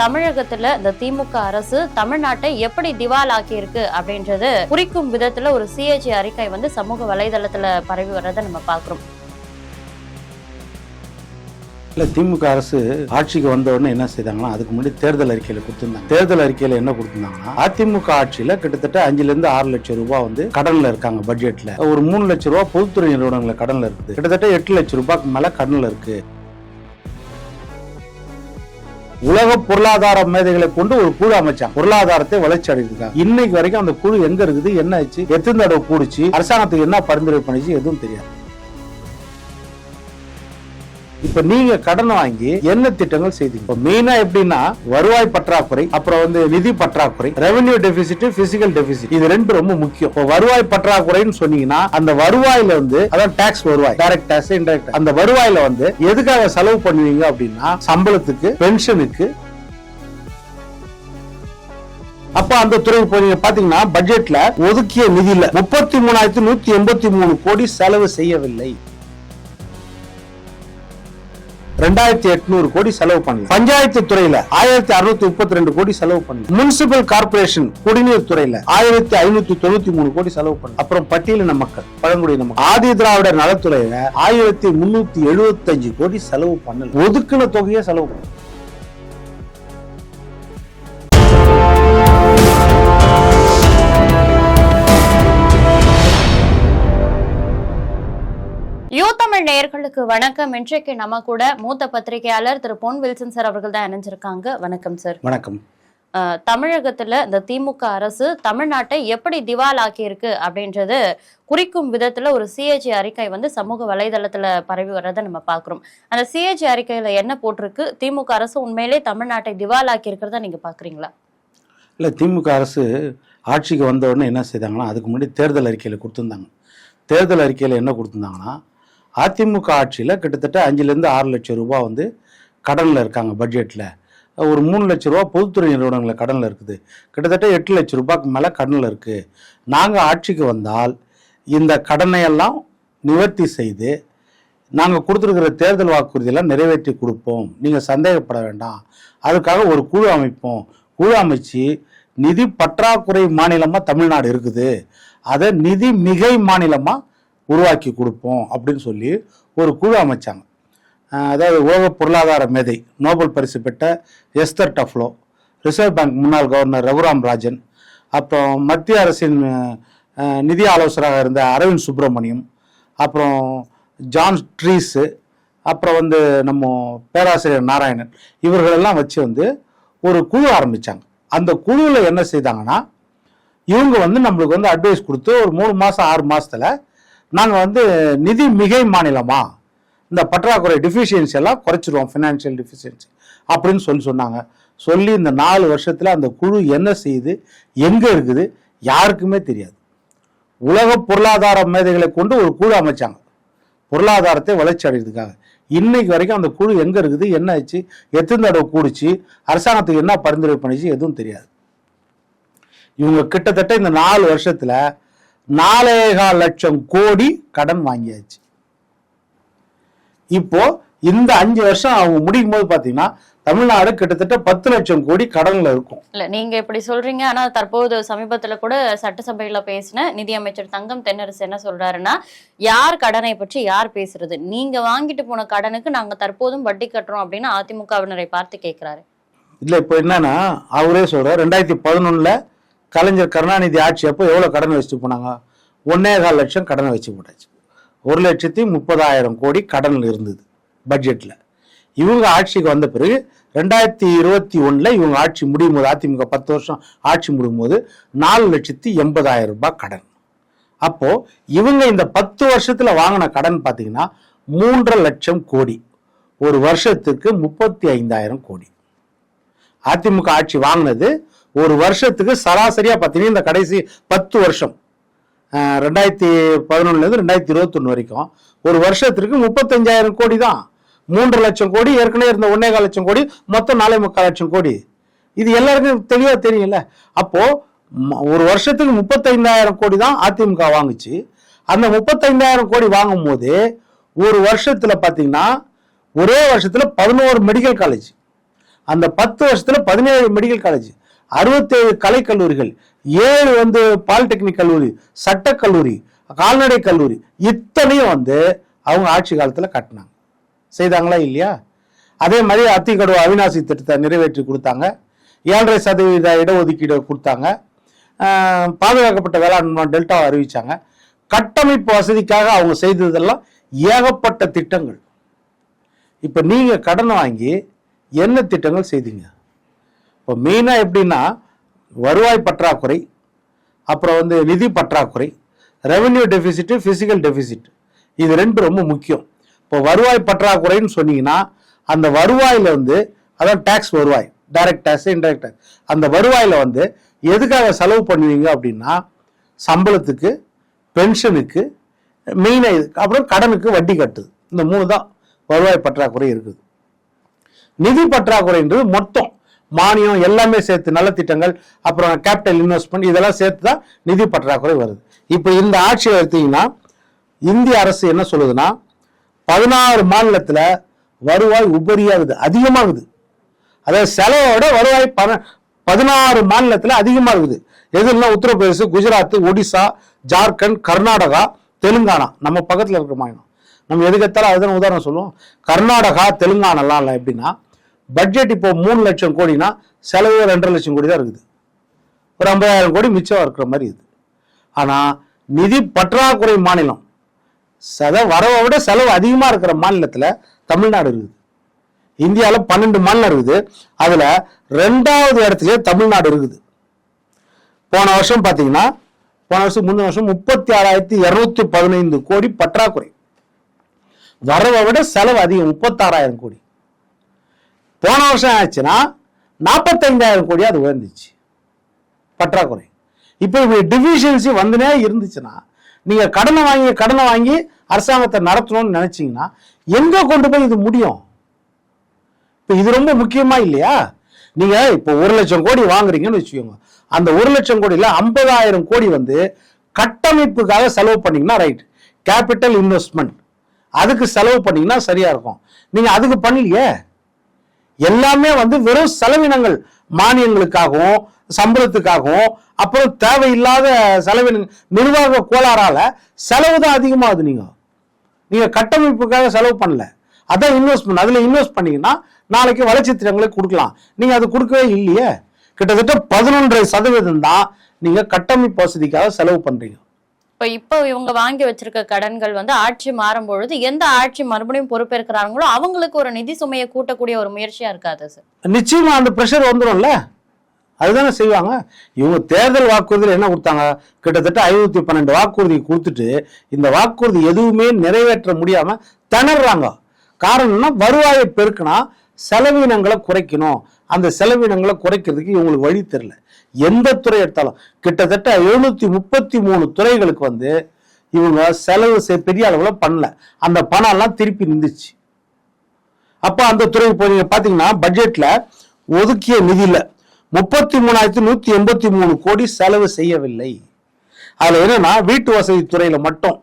தமிழகத்துல இந்த திமுக அரசு தமிழ்நாட்டை எப்படி திவால் ஆக்கியிருக்கு அப்படின்றது குறிக்கும் விதத்துல ஒரு சிஏஜி அறிக்கை வந்து சமூக வலைதளத்துல பரவி வர்றதை நம்ம பார்க்குறோம். இல்லை திமுக அரசு ஆட்சிக்கு வந்த உடனே என்ன செய்தாங்கன்னா அதுக்கு முன்னாடி தேர்தல் அறிக்கையில் கொடுத்துருந்தாங்க. தேர்தல் அறிக்கையில் என்ன கொடுத்துருந்தாங்கன்னா அதிமுக ஆட்சியில் கிட்டத்தட்ட அஞ்சுலேருந்து ஆறு லட்சம் ரூபாய் வந்து கடனில் இருக்காங்க பட்ஜெட்டில் ஒரு மூணு லட்சம் ரூபாய் பொதுத்துறை நிறுவனங்களில் கடனில் இருக்குது. கிட்டத்தட்ட எட்டு லட்சம் ரூபாய்க்கு மேலே கடனில் இருக்குது உலக பொருளாதார மேதைகளை கொண்டு ஒரு குழு அமைச்சாங்க. பொருளாதாரத்தை வளர்ச்சி அடைஞ்சிருக்காங்க. இன்னைக்கு வரைக்கும் அந்த குழு எங்க இருக்குது? என்ன ஆச்சு? எத்தனை தடவை கூடிச்சு? அரசாங்கத்துக்கு என்ன பரிந்துரை பண்ணிச்சு? எதுவும் தெரியாது. இப்ப நீங்க கடன் வாங்கி என்ன திட்டங்கள் செய்தீங்க? மெயினா எப்படின்னா வருவாய் பற்றாக்குறை அப்புறம் வந்து நிதி பற்றாக்குறை ரெவென்யூ டெபிசிட் பிசிக்கல் டெபிசிட் இது ரெண்டு ரொம்ப முக்கியம். இப்போ வருவாய் பற்றாக்குறைன்னு சொன்னீங்கன்னா அந்த வருவாயில வந்து அதான் டாக்ஸ் வருவாய் டைரக்ட் டாக்ஸ் இன்டைரக்ட் அந்த வருவாயில வந்து எதுக்காக செலவு பண்ணுவீங்க அப்படின்னா சம்பளத்துக்கு பென்ஷனுக்கு அப்ப அந்த துறை இப்போ நீங்க பாத்தீங்கன்னா பட்ஜெட்ல ஒதுக்கிய நிதியில முப்பத்தி மூணாயிரத்தி நூத்தி எண்பத்தி மூணு கோடி செலவு செய்யவில்லை. ரெண்டாயிரத்தி எட்நூறு கோடி செலவு பண்ணி. பஞ்சாயத்து துறையில ஆயிரத்தி அறுநூத்தி முப்பத்தி ரெண்டு கோடி செலவு பண்ணி. முனிசிபல் கார்பரேஷன் குடிநீர் துறையில ஆயிரத்தி ஐநூத்தி தொண்ணூத்தி மூணு கோடி செலவு பண்ணி. அப்புறம் பட்டியலின மக்கள் பழங்குடியின மக்கள். ஆதி திராவிடர் நலத்துறையில ஆயிரத்தி முன்னூத்தி எழுபத்தி அஞ்சு கோடி செலவு பண்ணல. ஒதுக்குன தொகையை செலவு பண்ணல. நேயர்களுக்கு வணக்கம். இன்றைக்கு நம்ம கூட மூத்த பத்திரிகையாளர் திரு பொன் வில்சன் சார் அவர்கள் தான் இணைஞ்சிருக்காங்க. வணக்கம் சார். வணக்கம். தமிழகத்துல இந்த திமுக அரசு தமிழ்நாட்டை எப்படி திவால் ஆக்கியிருக்கு அப்படின்றது குறிக்கும் விதத்துல ஒரு சிஏஜி அறிக்கை வந்து சமூக வலைதளத்துல பரவி வர்றதை நம்ம பார்க்கிறோம் அந்த சிஏஜி அறிக்கையில என்ன போட்டிருக்கு? திமுக அரசு உண்மையிலே தமிழ்நாட்டை திவால் ஆக்கி இருக்கிறத நீங்க பாக்குறீங்களா? இல்லை திமுக அரசு ஆட்சிக்கு வந்த உடனே என்ன செய்தாங்கன்னா அதுக்கு முன்னாடி தேர்தல் அறிக்கையில் கொடுத்துருந்தாங்க. தேர்தல் அறிக்கையில் என்ன கொடுத்துருந்தாங்கன்னா அதிமுக ஆட்சியில் கிட்டத்தட்ட அஞ்சுலேருந்து ஆறு லட்சம் ரூபா வந்து கடனில் இருக்காங்க பட்ஜெட்டில் ஒரு மூணு லட்ச ரூபா பொதுத்துறை நிறுவனங்களில் கடனில் இருக்குது. கிட்டத்தட்ட எட்டு லட்ச ரூபாய்க்கு மேலே கடனில் இருக்குது நாங்கள் ஆட்சிக்கு வந்தால் இந்த கடனையெல்லாம் நிவர்த்தி செய்து நாங்கள் கொடுத்துருக்கிற தேர்தல் வாக்குறுதியெல்லாம் நிறைவேற்றி கொடுப்போம். நீங்கள் சந்தேகப்பட வேண்டாம். அதுக்காக ஒரு குழு அமைப்போம். குழு அமைச்சு நிதி பற்றாக்குறை மாநிலமாக தமிழ்நாடு இருக்குது. அதை நிதி மிகை மாநிலமாக உருவாக்கி கொடுப்போம் அப்படின்னு சொல்லி ஒரு குழு அமைச்சாங்க. அதாவது உலக பொருளாதார மேதை நோபல் பரிசு பெற்ற எஸ்தர் டஃப்லோ ரிசர்வ் பேங்க் முன்னாள் கவர்னர் ரகுராம் ராஜன் அப்புறம் மத்திய அரசின் நிதி ஆலோசகராக இருந்த அரவிந்த் சுப்பிரமணியம் அப்புறம் ஜான் ட்ரீஸு அப்புறம் வந்து நம்ம பேராசிரியர் நாராயணன் இவர்களெல்லாம் வச்சு வந்து ஒரு குழு ஆரம்பித்தாங்க அந்த குழுவில் என்ன செய்தாங்கன்னா இவங்க வந்து நம்மளுக்கு வந்து அட்வைஸ் கொடுத்து ஒரு மூணு மாதம் ஆறு மாதத்தில் நாங்கள் வந்து நிதி மிகை மாநிலமா? இந்த பற்றாக்குறை டிஃபிஷியன்சி எல்லாம் குறைச்சிருவோம் ஃபினான்ஷியல் டிஃபிஷியன்சி அப்படின்னு சொல்லி சொன்னாங்க. சொல்லி இந்த நாலு வருஷத்தில் அந்த குழு என்ன செய்யுது? எங்கே இருக்குது? யாருக்குமே தெரியாது. உலக பொருளாதார மேதைகளை கொண்டு ஒரு குழு அமைச்சாங்க. பொருளாதாரத்தை வளர்ச்சி அடைகிறதுக்காக இன்னைக்கு வரைக்கும் அந்த குழு எங்கே இருக்குது? என்ன ஆச்சு எத்தனை தடவை கூடிச்சு? அரசாங்கத்துக்கு என்ன பரிந்துரை பண்ணிச்சு? எதுவும் தெரியாது. இவங்க கிட்டத்தட்ட இந்த நாலு வருஷத்தில் நாலேகால் லட்சம் கோடி கடன் வாங்கியாச்சு. இப்போ இந்த அஞ்சு வருஷம் அவங்க முடிக்கும் போது பாத்தீங்கன்னா தமிழ்நாடு கிட்டத்தட்ட பத்து லட்சம் கோடி கடன்ல இருக்கும். இல்ல நீங்க இப்படி சொல்றீங்க. ஆனா தற்போது சமீபத்துல கூட சட்டசபையில பேசின நிதியமைச்சர் தங்கம் தென்னரசு என்ன சொல்றாருன்னா யார் கடனை பற்றி யார் பேசுறது? நீங்க வாங்கிட்டு போன கடனுக்கு நாங்க தற்போதும் வட்டி கட்டுறோம் அப்படின்னு அதிமுகவினரை பார்த்து கேட்கிறாரு இல்ல இப்போ என்னன்னா அவரே சொல்ற ரெண்டாயிரத்தி பதினொன்னுல கலைஞர் கருணாநிதி ஆட்சி அப்போ எவ்வளோ கடன் வச்சுட்டு போனாங்க? ஒன்னே கால் லட்சம் கடனை வச்சு போட்டாச்சு. ஒரு லட்சத்தி முப்பதாயிரம் கோடி கடன் இருந்தது பட்ஜெட்ல. இவங்க ஆட்சிக்கு வந்த பிறகு ரெண்டாயிரத்தி இருபத்தி ஒண்ணுல இவங்க ஆட்சி முடியும் போது அதிமுக பத்து வருஷம் ஆட்சி முடியும் போது நாலு லட்சத்தி எண்பதாயிரம் ரூபாய் கடன். அப்போ இவங்க இந்த பத்து வருஷத்துல வாங்கின கடன் பார்த்தீங்கன்னா மூன்றரை லட்சம் கோடி. ஒரு வருஷத்துக்கு முப்பத்தி ஐந்தாயிரம் கோடி. அதிமுக ஆட்சி வாங்கினது ஒரு வருஷத்துக்கு சராசரியாக பார்த்தீங்கன்னா இந்த கடைசி பத்து வருஷம் ரெண்டாயிரத்தி பதினொன்னுலேருந்து ரெண்டாயிரத்தி இருபத்தொன்று வரைக்கும் ஒரு வருஷத்திற்கு முப்பத்தஞ்சாயிரம் கோடி தான். மூன்று லட்சம் கோடி ஏற்கனவே இருந்த ஒன்னே கால் லட்சம் கோடி மொத்தம் நாலே முக்கால் லட்சம் கோடி. இது எல்லாருக்கும் தெளிவாக தெரியும்ல. அப்போது ம- ஒரு வருஷத்துக்கு முப்பத்தைந்தாயிரம் கோடி தான் அதிமுக வாங்குச்சு. அந்த முப்பத்தைந்தாயிரம் கோடி வாங்கும் போது ஒரு வருஷத்தில் பார்த்தீங்கன்னா ஒரே வருஷத்தில் பதினோரு மெடிக்கல் காலேஜ் அந்த பத்து வருஷத்தில் பதினேழு மெடிக்கல் காலேஜ் அறுபத்தேழு கலைக்கல்லூரிகள் ஏழு வந்து பாலிடெக்னிக் கல்லூரி சட்டக்கல்லூரி கால்நடை கல்லூரி இத்தனையும் வந்து அவங்க ஆட்சி காலத்தில் கட்டினாங்க. செய்தாங்களா இல்லையா? அதே மாதிரி அத்திக்கடவு அவிநாசி திட்டத்தை நிறைவேற்றி கொடுத்தாங்க. ஏழரை சதவீத இடஒதுக்கீடு கொடுத்தாங்க. பாதுகாக்கப்பட்ட வேளாண் டெல்டாவை அறிவித்தாங்க கட்டமைப்பு வசதிக்காக அவங்க செய்ததெல்லாம் ஏகப்பட்ட திட்டங்கள். இப்போ நீங்கள் கடன் வாங்கி என்ன திட்டங்கள் செய்தீங்க? இப்போ மெயினாக எப்படின்னா வருவாய் பற்றாக்குறை அப்புறம் வந்து நிதி பற்றாக்குறை ரெவென்யூ டெஃபிசிட்டு ஃபிசிக்கல் டெபிசிட் இது ரெண்டு ரொம்ப முக்கியம். இப்போ வருவாய் பற்றாக்குறைன்னு சொன்னீங்கன்னா அந்த வருவாயில் வந்து அதான் டேக்ஸ் வருவாய் டைரக்ட் டேக்ஸ் இன்டைரக்ட் டேக்ஸ் அந்த வருவாயில வந்து எதுக்காக செலவு பண்ணுவீங்க அப்படின்னா சம்பளத்துக்கு பென்ஷனுக்கு மெயினாக இது அப்புறம் கடனுக்கு வட்டி கட்டுது. இந்த மூணு தான் வருவாய் பற்றாக்குறை இருக்குது. நிதி பற்றாக்குறைன்றது மொத்தம். மானியம் எல்லாமே சேர்த்து நலத்திட்டங்கள் அப்புறம் கேபிட்டல் இன்வெஸ்ட்மெண்ட் இதெல்லாம் சேர்த்து தான் நிதி பற்றாக்குறை வருது. இப்போ இந்த ஆட்சியை எடுத்தீங்கன்னா இந்திய அரசு என்ன சொல்லுதுன்னா பதினாறு மாநிலத்தில் வருவாய் உபரியாகுது அதிகமாகுது. அதாவது செலவோட வருவாய் பண பதினாறு மாநிலத்தில் அதிகமாக இருக்குது எதுனா உத்தரப்பிரதேச குஜராத் ஒடிசா ஜார்க்கண்ட் கர்நாடகா தெலுங்கானா. நம்ம பக்கத்தில் இருக்கிற மாநிலம். நம்ம எதுக்கெத்தாலும் அதுதான் உதாரணம் சொல்லுவோம். கர்நாடகா தெலுங்கானாலாம் இல்லை எப்படின்னா பட்ஜெட் இப்போ மூணு லட்சம் கோடினா செலவு ரெண்டரை லட்சம் கோடி தான் இருக்குது. ஒரு ஐம்பதாயிரம் கோடி மிச்சம் இருக்கிற மாதிரி இது. ஆனால் நிதி பற்றாக்குறை மாநிலம். சத வரவை விட செலவு அதிகமாக இருக்கிற மாநிலத்தில் தமிழ்நாடு இருக்குது. இந்தியாவில் பன்னெண்டு மாநிலம் இருக்குது. அதில் ரெண்டாவது இடத்துலயே தமிழ்நாடு இருக்குது. போன வருஷம் பார்த்தீங்கன்னா போன வருஷம் முந்தின வருஷம் முப்பத்தி ஆறாயிரத்தி இரநூத்தி பதினைந்து கோடி பற்றாக்குறை. வரவை விட செலவு அதிகம் முப்பத்தாறாயிரம் கோடி. போன வருஷம் ஆச்சுன்னா நாற்பத்தைந்தாயிரம் கோடி அது உயர்ந்துச்சு. பற்றாக்குறை. இப்போ இப்படி டிஃபிஷியன்சி வந்துனே இருந்துச்சுன்னா நீங்கள் கடனை வாங்கி கடனை வாங்கி அரசாங்கத்தை நடத்தணும்னு நினச்சிங்கன்னா எங்கே கொண்டு போய் இது முடியும்? இப்போ இது ரொம்ப முக்கியமாக இல்லையா? நீங்கள் இப்போ ஒரு லட்சம் கோடி வாங்குறீங்கன்னு வச்சுக்கோங்க. அந்த ஒரு லட்சம் கோடியில் ஐம்பதாயிரம் கோடி வந்து கட்டமைப்புக்காக செலவு பண்ணீங்கன்னா ரைட் கேபிட்டல் இன்வெஸ்ட்மெண்ட் அதுக்கு செலவு பண்ணீங்கன்னா சரியாக இருக்கும். நீங்கள் அதுக்கு பண்ணலையே? எல்லாமே வந்து வெறும் செலவினங்கள் மானியங்களுக்காகவும் சம்பளத்துக்காகவும் அப்புறம் தேவையில்லாத செலவின நிர்வாக கோளாறால செலவு தான் அதிகமாகுது நீங்க. நீங்க கட்டமைப்புக்காக செலவு பண்ணல. அதான் இன்வெஸ்ட்மெண்ட் அதுல இன்வெஸ்ட் பண்ணீங்கன்னா நாளைக்கு வளர்ச்சி திட்டங்களை கொடுக்கலாம். நீங்க அது கொடுக்கவே இல்லையே. கிட்டத்தட்ட பதினொன்றரை சதவீதம் தான் நீங்க கட்டமைப்பு வசதிக்காக செலவு பண்றீங்க. இப்ப இப்போ இவங்க வாங்கி வச்சிருக்க கடன்கள் வந்து ஆட்சி மாறும் பொழுது எந்த ஆட்சி மறுபடியும் பொறுப்பேற்கிறாங்களோ அவங்களுக்கு ஒரு நிதி சுமையை கூட்டக்கூடிய ஒரு முயற்சியா இருக்காது சார் நிச்சயமா அந்த ப்ரெஷர் வந்துடும்ல அதுதானே செய்வாங்க. இவங்க தேர்தல் வாக்குறுதியில் என்ன கொடுத்தாங்க? கிட்டத்தட்ட ஐநூத்தி பன்னெண்டு வாக்குறுதி கொடுத்துட்டு இந்த வாக்குறுதி எதுவுமே நிறைவேற்ற முடியாம திணறாங்க காரணம்னா வருவாயை பெருக்கினா செலவினங்களை குறைக்கணும். அந்த செலவினங்களை குறைக்கிறதுக்கு இவங்களுக்கு வழி தெரில எந்த துறை எடுத்தாலும். கிட்டத்தட்ட எழுநூத்தி முப்பத்தி மூணு துறைகளுக்கு வந்து இவங்க செலவு செ- பெரிய அளவில் பண்ணல. அந்த பணம் எல்லாம் திருப்பி நின்றுச்சு. அப்போ அந்த துறை இப்போ நீங்க பாத்தீங்கன்னா பட்ஜெட்ல ஒதுக்கிய நிதியில முப்பத்தி மூணாயிரத்தி நூத்தி எண்பத்தி மூணு கோடி செலவு செய்யவில்லை. அதுல என்னன்னா வீட்டு வசதி துறையில மட்டும்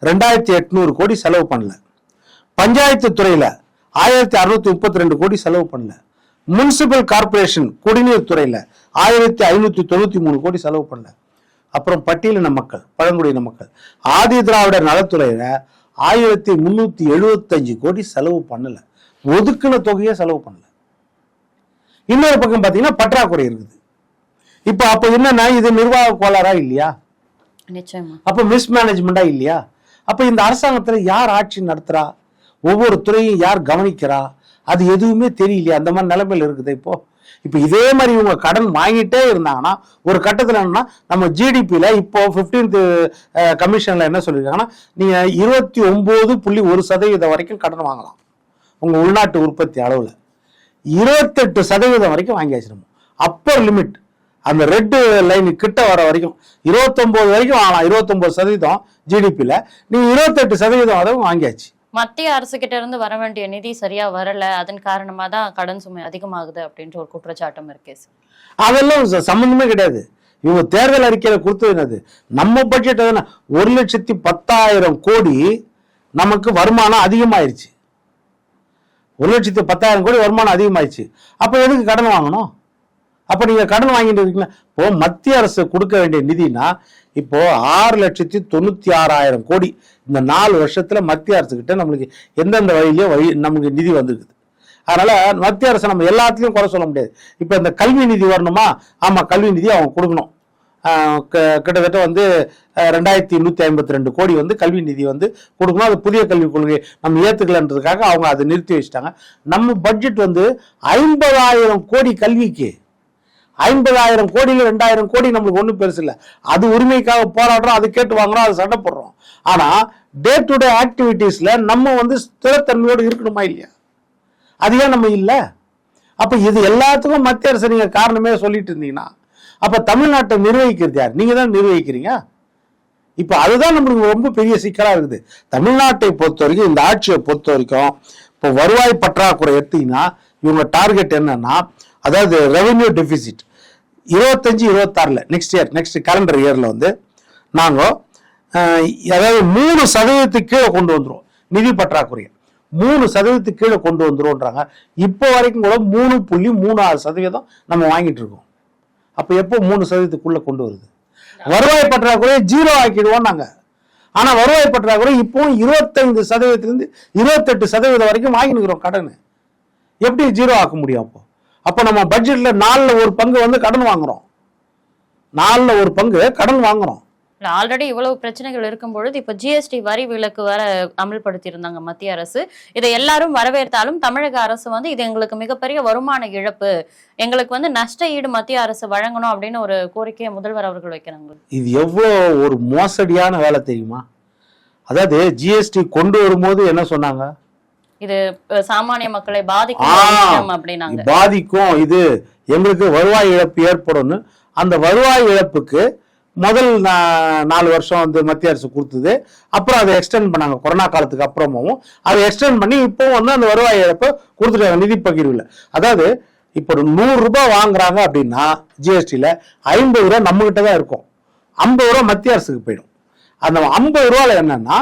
ரெண்டாயிரத்தி எட்நூறு கோடி செலவு பண்ணல. பஞ்சாயத்து துறையில ஆயிரத்தி அறுநூத்தி முப்பத்தி ரெண்டு கோடி செலவு பண்ணல. முனிசிபல் கார்ப்பரேஷன் குடிநீர் துறையில ஆயிரத்தி ஐநூத்தி தொண்ணூத்தி மூணு கோடி செலவு பண்ணல. அப்புறம் பட்டியலின மக்கள் பழங்குடியின மக்கள் ஆதி திராவிடர் நலத்துறையில ஆயிரத்தி முன்னூத்தி எழுபத்தஞ்சு கோடி செலவு பண்ணல. ஒதுக்குன தொகையை செலவு பண்ணல. இன்னொரு பக்கம் பாத்தீங்கன்னா பற்றாக்குறை இருக்குது. இப்ப அப்ப என்னன்னா இது நிர்வாக கோளாறா இல்லையா? அப்ப மிஸ்மேனேஜ்மெண்டா இல்லையா? அப்ப இந்த அரசாங்கத்துல யார் ஆட்சி நடத்துறா? ஒவ்வொரு துறையும் யார் கவனிக்கிறா? அது எதுவுமே தெரியலையே. அந்த மாதிரி நிலைமையில் இருக்குது இப்போ. இப்போ இதே மாதிரி இவங்க கடன் வாங்கிட்டே இருந்தாங்கன்னா ஒரு கட்டத்தில் என்னன்னா நம்ம ஜிடிபியில் இப்போ ஃபிஃப்டீன்த் கமிஷனில் என்ன சொல்லியிருக்காங்கன்னா நீங்கள் இருபத்தி ஒம்பது புள்ளி ஒரு சதவீதம் வரைக்கும் கடன் வாங்கலாம். உங்கள் உள்நாட்டு உற்பத்தி அளவில். இருபத்தெட்டு சதவீதம் வரைக்கும் வாங்கியாச்சு நம்ம அப்பர் லிமிட் அந்த ரெட்டு லைன் கிட்ட வர வரைக்கும் இருபத்தொம்போது வரைக்கும் வாங்கலாம். இருபத்தொம்போது சதவீதம் ஜிடிபியில் நீங்கள் இருபத்தெட்டு சதவீதம் வரைக்கும் வாங்கியாச்சு. மத்திய அரசு கிட்ட இருந்து வர வேண்டிய நிதி சரியா வரல. அதன் காரணமா தான் கடன் சுமை அதிகமாகுது அப்படின்ற ஒரு குற்றச்சாட்டும் இருக்கே. அதெல்லாம் சம்மந்தமே சம்பந்தமே கிடையாது. இவங்க தேர்தல் அறிக்கையில கொடுத்தது என்னது? நம்ம பட்ஜெட் எதுனா ஒரு லட்சத்தி பத்தாயிரம் கோடி நமக்கு வருமானம் அதிகமாயிருச்சு. ஒரு லட்சத்தி பத்தாயிரம் கோடி வருமானம் அதிகமாயிருச்சு. அப்போ எதுக்கு கடன் வாங்கணும்? அப்போ நீங்கள் கடன் வாங்கிட்டு இருக்கீங்களா இப்போ மத்திய அரசு கொடுக்க வேண்டிய நிதினா இப்போ ஆறு லட்சத்தி தொண்ணூற்றி ஆறாயிரம் கோடி இந்த நாலு வருஷத்துல மத்திய அரசுக்கிட்ட நம்மளுக்கு எந்தெந்த வழியிலயோ வழி நமக்கு நிதி வந்துருக்குது. அதனால மத்திய அரசு நம்ம எல்லாத்துலயும் குறை சொல்ல முடியாது. இப்போ இந்த கல்வி நிதி வரணுமா? ஆமா கல்வி நிதி அவங்க கொடுக்கணும். க- கிட்டத்தட்ட வந்து ரெண்டாயிரத்தி நூத்தி ஐம்பத்தி ரெண்டு கோடி வந்து கல்வி நிதி வந்து கொடுக்கணும். அது புதிய கல்விக் கொள்கை நம்ம ஏத்துக்கலன்றதுக்காக அவங்க அதை நிறுத்தி வச்சிட்டாங்க. நம்ம பட்ஜெட் வந்து ஐம்பதாயிரம் கோடி கல்விக்கு ஐம்பதாயிரம் கோடியில் ரெண்டாயிரம் கோடி நம்மளுக்கு ஒன்றும் பெருசு இல்லை. அது உரிமைக்காக போராடுறோம் அது கேட்டு வாங்குறோம் அது சண்டை போடுறோம். ஆனால் டே டு டே ஆக்டிவிட்டீஸில் நம்ம வந்து ஸ்திரத்தன்மையோடு இருக்கணுமா இல்லையா? அது ஏன் நம்ம இல்லை? அப்போ இது எல்லாத்துக்கும் மத்திய அரசு நீங்கள் காரணமே சொல்லிட்டு இருந்தீங்கன்னா அப்போ தமிழ்நாட்டை நிர்வகிக்கிறது யார்? நீங்கள் தான் நிர்வகிக்கிறீங்க. இப்போ அதுதான் நம்மளுக்கு ரொம்ப பெரிய சிக்கலாக இருக்குது. தமிழ்நாட்டை பொறுத்த வரைக்கும் இந்த ஆட்சியை பொறுத்த வரைக்கும் இப்போ வருவாய் பற்றாக்குறை எடுத்தீங்கன்னா இவங்க டார்கெட் என்னன்னா அதாவது ரெவென்யூ டெபிசிட் இருபத்தஞ்சு இருபத்தாறில் நெக்ஸ்ட் இயர் நெக்ஸ்ட் கேலண்டர் இயரில் வந்து நாங்கள் அதாவது மூணு சதவீதத்துக்கு கீழே கொண்டு வந்துடும் நிதி பற்றாக்குறையை. மூணு சதவீதத்துக்கு கீழே கொண்டு வந்துடும்ன்றாங்க இப்போ வரைக்கும் கூட மூணு புள்ளி மூணு ஆறு சதவீதம் நம்ம வாங்கிட்டு இருக்கோம். அப்போ எப்போ மூணு சதவீதத்துக்குள்ளே கொண்டு வருது? வருவாய் பற்றாக்குறையை ஜீரோ ஆக்கிடுவோம் நாங்கள் ஆனால் வருவாய் பற்றாக்குறை இப்போவும் இருபத்தைந்து சதவீதத்துலேருந்து இருபத்தெட்டு சதவீதம் வரைக்கும் வாங்கினுக்கிறோம் கடன். எப்படி ஜீரோ ஆக்க முடியும் அப்போ? அப்போ நம்ம பட்ஜெட்ல நாலுல ஒரு பங்கு வந்து கடன் வாங்குறோம். நாலுல ஒரு பங்கு கடன் வாங்குறோம். ஆல்ரெடி இவ்வளவு பிரச்சனைகள் இருக்கும் பொழுது இப்ப ஜிஎஸ்டி வரி விலக்கு வர அமல்படுத்தி இருந்தாங்க மத்திய அரசு. இதை எல்லாரும் வரவேற்றாலும் தமிழக அரசு வந்து இது எங்களுக்கு மிகப்பெரிய வருமான இழப்பு. எங்களுக்கு வந்து நஷ்ட ஈடு மத்திய அரசு வழங்கணும் அப்படின்னு ஒரு கோரிக்கையை முதல்வர் அவர்கள் வைக்கிறாங்க. இது எவ்வளோ ஒரு மோசடியான வேலை தெரியுமா? அதாவது ஜிஎஸ்டி கொண்டு வரும்போது என்ன சொன்னாங்க? இது சாமானிய மக்களை பாதிக்கும் அப்படின்னாங்க. பாதிக்கும். இது எங்களுக்கு வருவாய் இழப்பு ஏற்படும்னு. அந்த வருவாய் இழப்புக்கு முதல் நாலு வருஷம் வந்து மத்திய அரசு கொடுத்தது. அப்புறம் அதை எக்ஸ்டெண்ட் பண்ணாங்க. கொரோனா காலத்துக்கு அப்புறமும் அதை எக்ஸ்டெண்ட் பண்ணி இப்போ வந்து அந்த வருவாய் இழப்பை கொடுத்துட்டாங்க நிதி பகிர்வில். அதாவது இப்போ ஒரு நூறு ரூபாய் வாங்குறாங்க அப்படின்னா ஜிஎஸ்டியில் ஐம்பது ரூபா நம்ம கிட்ட தான் இருக்கும். ஐம்பது ரூபா மத்திய அரசுக்கு போயிடும். அந்த ஐம்பது ரூபால என்னன்னா